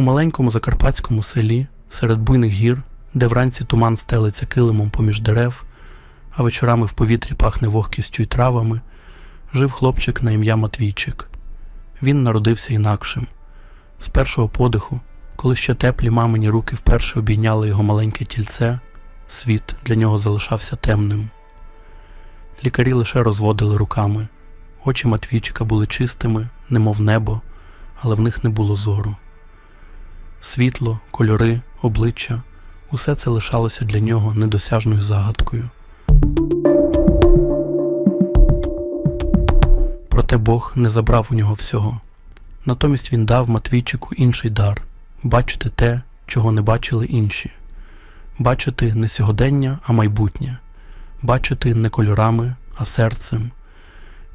У маленькому закарпатському селі, серед буйних гір, де вранці туман стелиться килимом поміж дерев, а вечорами в повітрі пахне вогкістю й травами, жив хлопчик на ім'я Матвійчик. Він народився інакшим. З першого подиху, коли ще теплі мамині руки вперше обійняли його маленьке тільце, світ для нього залишався темним. Лікарі лише розводили руками. Очі Матвійчика були чистими, немов небо, але в них не було зору. Світло, кольори, обличчя усе це лишалося для нього недосяжною загадкою. Проте Бог не забрав у нього всього. Натомість він дав Матвійчику інший дар бачити те, чого не бачили інші, бачити не сьогодення, а майбутнє, бачити не кольорами, а серцем.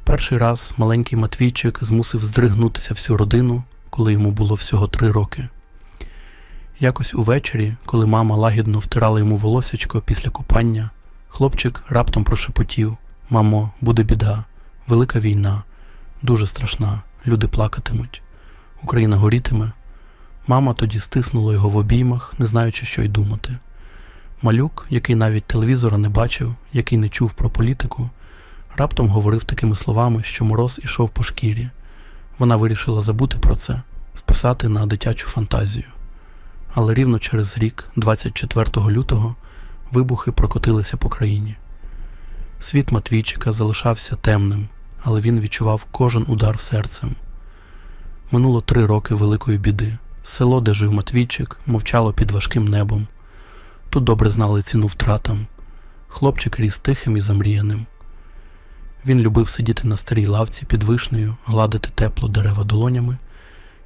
Перший раз маленький Матвійчик змусив здригнутися всю родину, коли йому було всього три роки. Якось увечері, коли мама лагідно втирала йому волосячко після купання, хлопчик раптом прошепотів: Мамо, буде біда, велика війна, дуже страшна, люди плакатимуть, Україна горітиме. Мама тоді стиснула його в обіймах, не знаючи, що й думати. Малюк, який навіть телевізора не бачив, який не чув про політику, раптом говорив такими словами, що мороз ішов по шкірі. Вона вирішила забути про це, списати на дитячу фантазію. Але рівно через рік, 24 лютого, вибухи прокотилися по країні. Світ Матвійчика залишався темним, але він відчував кожен удар серцем. Минуло три роки великої біди. Село, де жив Матвійчик, мовчало під важким небом. Тут добре знали ціну втратам. Хлопчик ріс тихим і замріяним. Він любив сидіти на старій лавці під вишнею, гладити тепло дерева долонями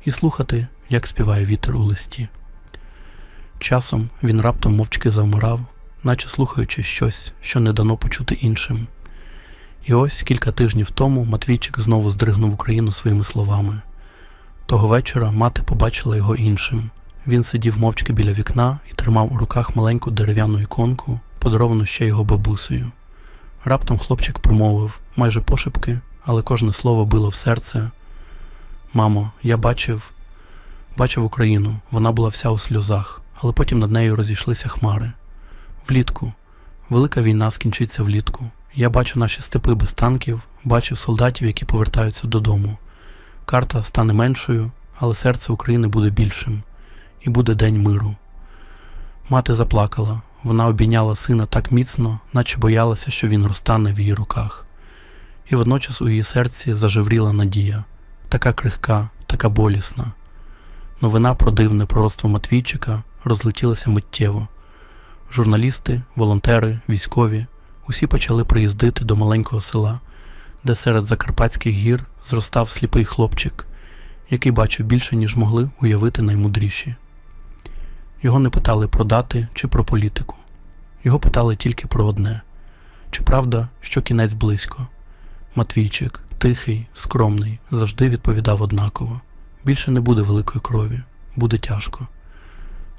і слухати, як співає вітер у листі. Часом він раптом мовчки завмирав, наче слухаючи щось, що не дано почути іншим. І ось кілька тижнів тому Матвійчик знову здригнув Україну своїми словами. Того вечора мати побачила його іншим. Він сидів мовчки біля вікна і тримав у руках маленьку дерев'яну іконку, подаровану ще його бабусею. Раптом хлопчик промовив майже пошепки, але кожне слово било в серце. Мамо, я бачив, бачив Україну, вона була вся у сльозах, але потім над нею розійшлися хмари. Влітку, велика війна скінчиться влітку. Я бачу наші степи без танків, бачив солдатів, які повертаються додому. Карта стане меншою, але серце України буде більшим, і буде день миру. Мати заплакала, вона обійняла сина так міцно, наче боялася, що він розтане в її руках. І водночас у її серці зажевріла надія, така крихка, така болісна. Новина про дивне пророцтво Матвійчика розлетілася миттєво. Журналісти, волонтери, військові усі почали приїздити до маленького села, де серед закарпатських гір зростав сліпий хлопчик, який бачив більше, ніж могли уявити наймудріші. Його не питали про дати чи про політику. Його питали тільки про одне: чи правда, що кінець близько? Матвійчик, тихий, скромний, завжди відповідав однаково: більше не буде великої крові, буде тяжко.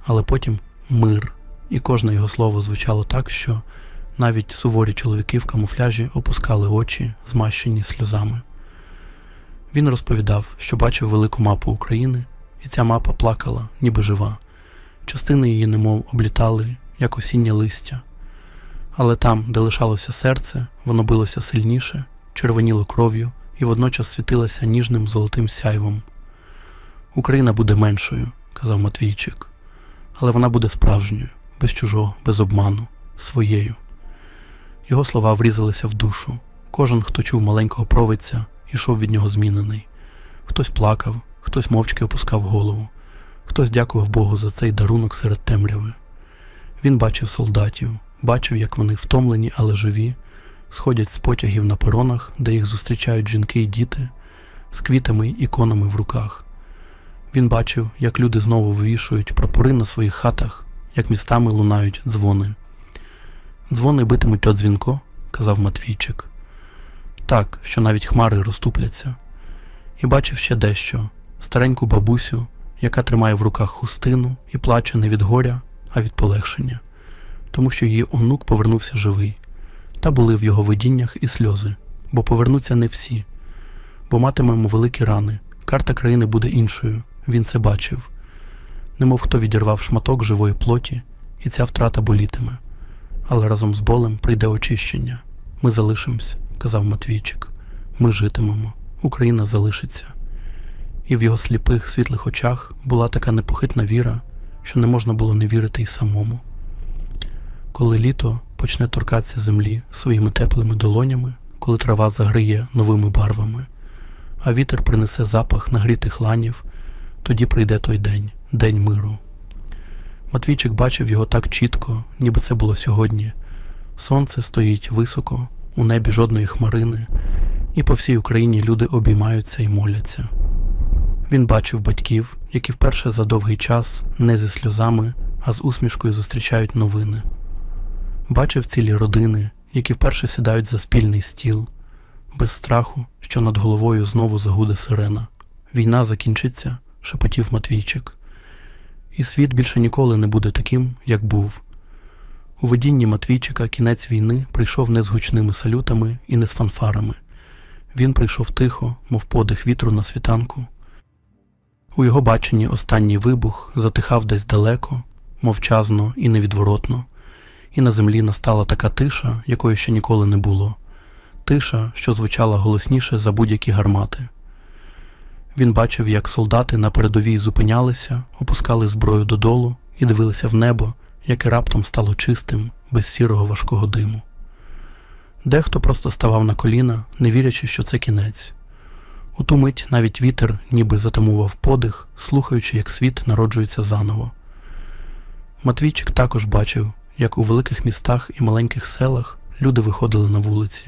Але потім мир, і кожне його слово звучало так, що навіть суворі чоловіки в камуфляжі опускали очі, змащені сльозами. Він розповідав, що бачив велику мапу України, і ця мапа плакала, ніби жива. Частини її немов облітали, як осіннє листя. Але там, де лишалося серце, воно билося сильніше, червоніло кров'ю і водночас світилося ніжним золотим сяйвом. Україна буде меншою, казав Матвійчик, але вона буде справжньою, без чужого, без обману, своєю. Його слова врізалися в душу. Кожен, хто чув маленького провидця, ішов від нього змінений. Хтось плакав, хтось мовчки опускав голову, хтось дякував Богу за цей дарунок серед темряви. Він бачив солдатів, бачив, як вони втомлені, але живі, сходять з потягів на перонах, де їх зустрічають жінки і діти, з квітами й іконами в руках. Він бачив, як люди знову вивішують прапори на своїх хатах, як містами лунають дзвони. Дзвони битимуть от дзвінко, казав Матвійчик. Так, що навіть хмари розтупляться. І бачив ще дещо стареньку бабусю, яка тримає в руках хустину і плаче не від горя, а від полегшення, тому що її онук повернувся живий. Та були в його видіннях і сльози, бо повернуться не всі, бо матимемо великі рани. Карта країни буде іншою, він це бачив. немов хто відірвав шматок живої плоті, і ця втрата болітиме. Але разом з болем прийде очищення. Ми залишимось, казав Матвійчик. Ми житимемо, Україна залишиться. І в його сліпих світлих очах була така непохитна віра, що не можна було не вірити й самому. Коли літо почне торкатися землі своїми теплими долонями, коли трава загриє новими барвами, а вітер принесе запах нагрітих ланів, тоді прийде той день, день миру. Матвійчик бачив його так чітко, ніби це було сьогодні. Сонце стоїть високо, у небі жодної хмарини, і по всій Україні люди обіймаються і моляться. Він бачив батьків, які вперше за довгий час не зі сльозами, а з усмішкою зустрічають новини. Бачив цілі родини, які вперше сідають за спільний стіл, без страху, що над головою знову загуде сирена. Війна закінчиться, шепотів Матвійчик. І світ більше ніколи не буде таким, як був. У видінні Матвійчика кінець війни прийшов не з гучними салютами і не з фанфарами. Він прийшов тихо, мов подих вітру на світанку. У його баченні останній вибух затихав десь далеко, мовчазно і невідворотно, і на землі настала така тиша, якої ще ніколи не було, тиша, що звучала голосніше за будь-які гармати. Він бачив, як солдати на передовій зупинялися, опускали зброю додолу і дивилися в небо, яке раптом стало чистим, без сірого важкого диму. Дехто просто ставав на коліна, не вірячи, що це кінець. У ту мить навіть вітер ніби затамував подих, слухаючи, як світ народжується заново. Матвійчик також бачив, як у великих містах і маленьких селах люди виходили на вулиці.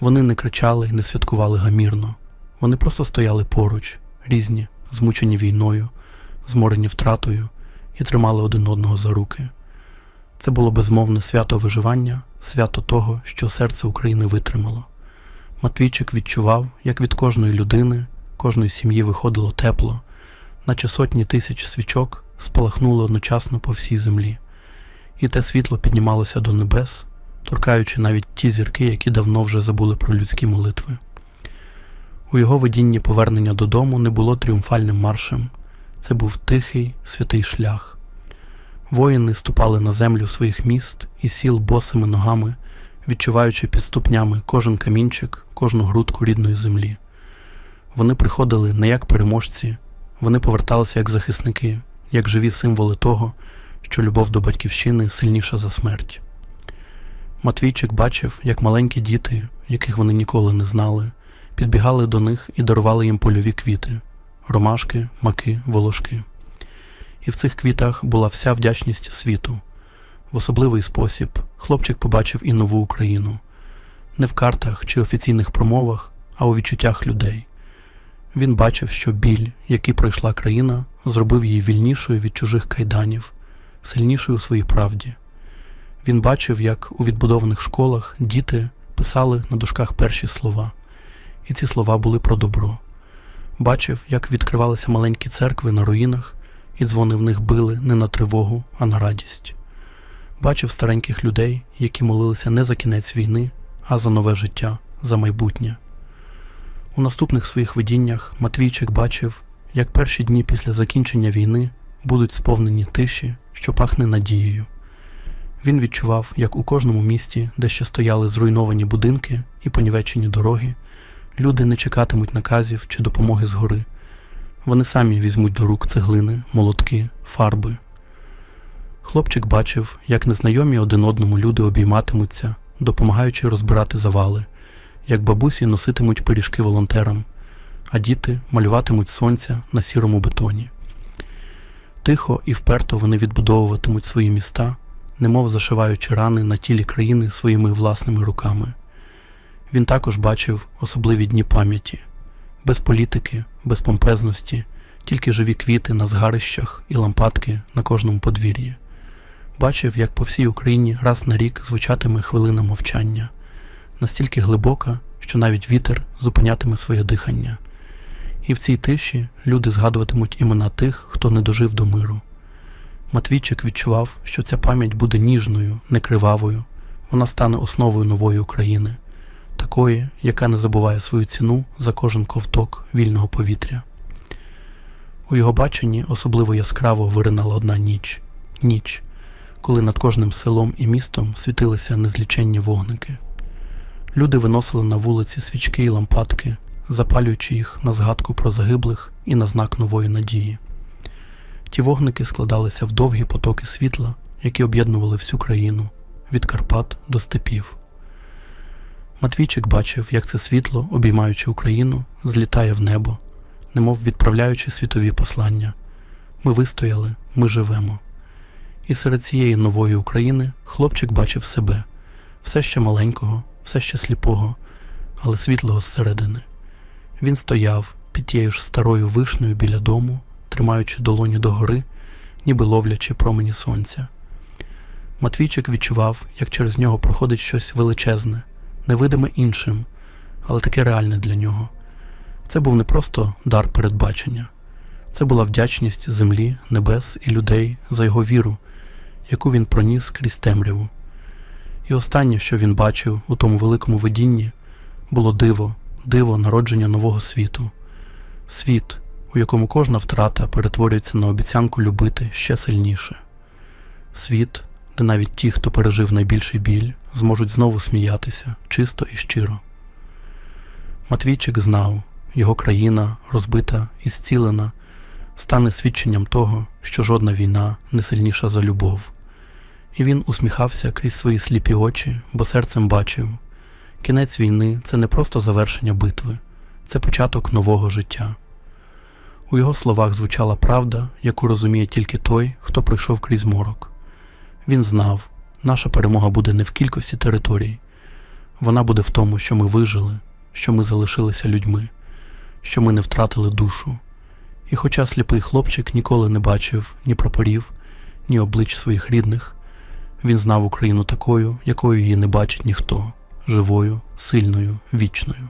Вони не кричали і не святкували гамірно. Вони просто стояли поруч, різні, змучені війною, зморені втратою, і тримали один одного за руки. Це було безмовне свято виживання, свято того, що серце України витримало. Матвійчик відчував, як від кожної людини, кожної сім'ї виходило тепло, наче сотні тисяч свічок спалахнули одночасно по всій землі, і те світло піднімалося до небес, торкаючи навіть ті зірки, які давно вже забули про людські молитви. У його видінні повернення додому не було тріумфальним маршем, це був тихий, святий шлях. Воїни ступали на землю своїх міст і сіл босими ногами, відчуваючи під ступнями кожен камінчик, кожну грудку рідної землі. Вони приходили не як переможці, вони поверталися як захисники, як живі символи того, що любов до батьківщини сильніша за смерть. Матвійчик бачив, як маленькі діти, яких вони ніколи не знали, підбігали до них і дарували їм польові квіти ромашки, маки, волошки. І в цих квітах була вся вдячність світу. В особливий спосіб хлопчик побачив і нову Україну не в картах чи офіційних промовах, а у відчуттях людей. Він бачив, що біль, який пройшла країна, зробив її вільнішою від чужих кайданів, сильнішою у своїй правді. Він бачив, як у відбудованих школах діти писали на дошках перші слова, і ці слова були про добро. Бачив, як відкривалися маленькі церкви на руїнах, і дзвони в них били не на тривогу, а на радість. Бачив стареньких людей, які молилися не за кінець війни, а за нове життя, за майбутнє. У наступних своїх видіннях Матвійчик бачив, як перші дні після закінчення війни будуть сповнені тиші, що пахне надією. Він відчував, як у кожному місті, де ще стояли зруйновані будинки і понівечені дороги, люди не чекатимуть наказів чи допомоги згори. Вони самі візьмуть до рук цеглини, молотки, фарби. Хлопчик бачив, як незнайомі один одному люди обійматимуться, допомагаючи розбирати завали, як бабусі носитимуть пиріжки волонтерам, а діти малюватимуть сонця на сірому бетоні. Тихо і вперто вони відбудовуватимуть свої міста, немов зашиваючи рани на тілі країни своїми власними руками. Він також бачив особливі дні пам'яті, без політики, без помпезності, тільки живі квіти на згарищах і лампадки на кожному подвір'ї. Бачив, як по всій Україні раз на рік звучатиме хвилина мовчання, настільки глибока, що навіть вітер зупинятиме своє дихання. І в цій тиші люди згадуватимуть імена тих, хто не дожив до миру. Матвійчик відчував, що ця пам'ять буде ніжною, не кривавою, вона стане основою нової України, такої, яка не забуває свою ціну за кожен ковток вільного повітря. У його баченні особливо яскраво виринала одна ніч ніч, коли над кожним селом і містом світилися незліченні вогники. Люди виносили на вулиці свічки і лампадки, запалюючи їх на згадку про загиблих і на знак нової надії. Ті вогники складалися в довгі потоки світла, які об'єднували всю країну від Карпат до степів. Матвійчик бачив, як це світло, обіймаючи Україну, злітає в небо, немов відправляючи світові послання. Ми вистояли, ми живемо. І серед цієї нової України хлопчик бачив себе, все ще маленького, все ще сліпого, але світлого зсередини. Він стояв під тією ж старою вишнею біля дому, тримаючи долоні догори, ніби ловлячи промені сонця. Матвійчик відчував, як через нього проходить щось величезне, невидиме іншим, але таке реальне для нього. Це був не просто дар передбачення, це була вдячність землі, небес і людей за його віру, яку він проніс крізь темряву. І останнє, що він бачив у тому великому видінні, було диво, диво народження нового світу, світ, у якому кожна втрата перетворюється на обіцянку любити ще сильніше, світ, де навіть ті, хто пережив найбільший біль, зможуть знову сміятися чисто і щиро. Матвійчик знав, його країна, розбита і зцілена, стане свідченням того, що жодна війна не сильніша за любов. І він усміхався крізь свої сліпі очі, бо серцем бачив кінець війни це не просто завершення битви, це початок нового життя. У його словах звучала правда, яку розуміє тільки той, хто пройшов крізь морок. Він знав, наша перемога буде не в кількості територій, вона буде в тому, що ми вижили, що ми залишилися людьми, що ми не втратили душу. І хоча сліпий хлопчик ніколи не бачив ні прапорів, ні облич своїх рідних, він знав Україну такою, якою її не бачить ніхто живою, сильною, вічною.